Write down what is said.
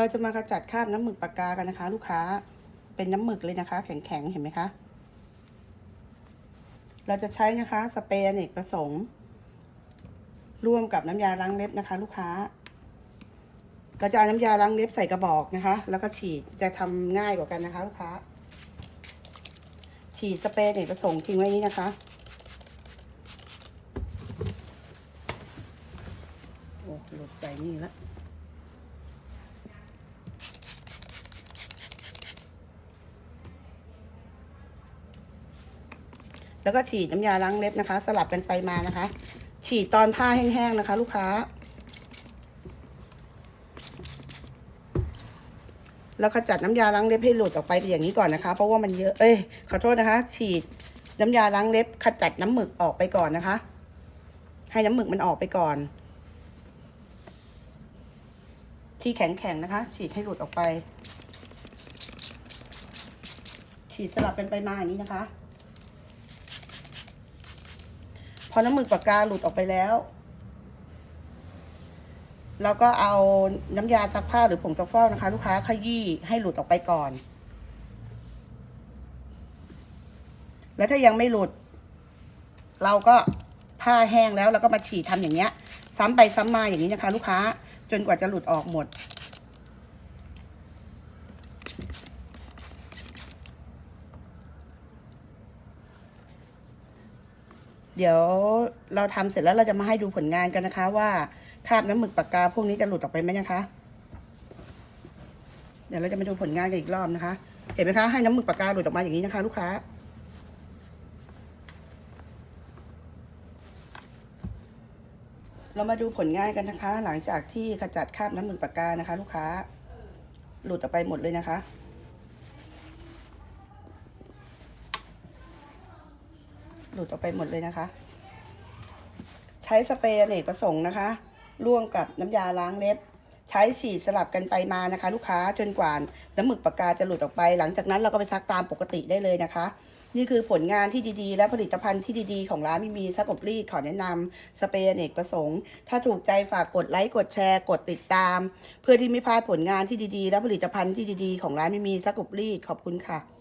เราจะมาขจัดคราบน้ำหมึกปากกากันนะคะ ลูกค้าเป็นน้ำหมึกเลยนะคะ แข็งๆเห็นไหมคะ เราจะใช้นะคะสเปรย์อเนกประสงค์ร่วมกับน้ำยาล้างเล็บนะคะ ลูกค้าเราจะเอาน้ำยาล้างเล็บใส่กระบอกนะคะ แล้วก็ฉีดจะทำง่ายกว่ากันนะคะ ลูกค้า ฉีดสเปรย์อเนกประสงค์ทิ้งไว้นี้นะคะโอ้หลุดใส่นี่แล้ว แล้วก็ฉีดน้ำยาล้างเล็บนะคะ สลับกันไปมานะคะ ฉีดตอนผ้าแห้งๆนะคะ ลูกค้า แล้วขจัดน้ำยาล้างเล็บให้หลุดออกไปอย่างนี้ก่อนนะคะ เพราะว่ามันเยอะเอ้ยขอโทษนะคะ ฉีดน้ำยาล้างเล็บ ขจัดน้ำหมึกออกไปก่อนนะคะ ให้น้ำหมึกมันออกไปก่อน ที่แข็งๆนะคะ ฉีดให้หลุดออกไป ฉีดสลับเป็นไปมาอย่างนี้นะคะ พอน้ำหมึกปากกาหลุดออกไปแล้วเราก็เอาน้ำยาซักผ้าหรือผงซักฟอกนะคะ ลูกค้าขยี้ให้หลุดออกไปก่อน แล้วถ้ายังไม่หลุด เราก็ผ้าแห้งแล้วเราก็มาฉีดทำอย่างเงี้ย ซ้ำไปซ้ำมาอย่างนี้นะคะ ลูกค้า จนกว่าจะหลุดออกหมด เดี๋ยวเราทำเสร็จแล้วเราจะมาให้ดูผลงานกันนะคะ ว่าคาบน้ำหมึกปากกาพวกนี้จะหลุดออกไปไหมนะคะ เดี๋ยวเราจะมาดูผลงานกันอีกรอบนะคะ เห็นไหมคะให้น้ำหมึกปากกาหลุดออกมาอย่างนี้นะคะ ลูกค้าเรามาดูผลงานกันนะคะ หลังจากที่ขจัดคราบน้ำหมึกปากกานะคะ ลูกค้า หลุดออกไปหมดเลยนะคะ หลุดออกไปหมดเลยนะคะ ใช้สเปรย์เนกประสงค์นะคะ ร่วมกับน้ำยาล้างเล็บ ใช้ฉีดสลับกันไปมานะคะ ลูกค้าจนกว่าน้ำหมึกปากกาจะหลุดออกไป หลังจากนั้นเราก็ไปซักตามปกติได้เลยนะคะ นี่คือผลงานที่ดีๆ และผลิตภัณฑ์ที่ดีๆ ของร้านมีมีซักอบรีดขอแนะนำสเปรย์เนกประสงค์ ถ้าถูกใจฝากกดไลค์กดแชร์กดติดตาม เพื่อที่ไม่พลาดผลงานที่ดีๆ และผลิตภัณฑ์ที่ดีๆ ของร้านมีมีซักอบรีดขอบคุณค่ะ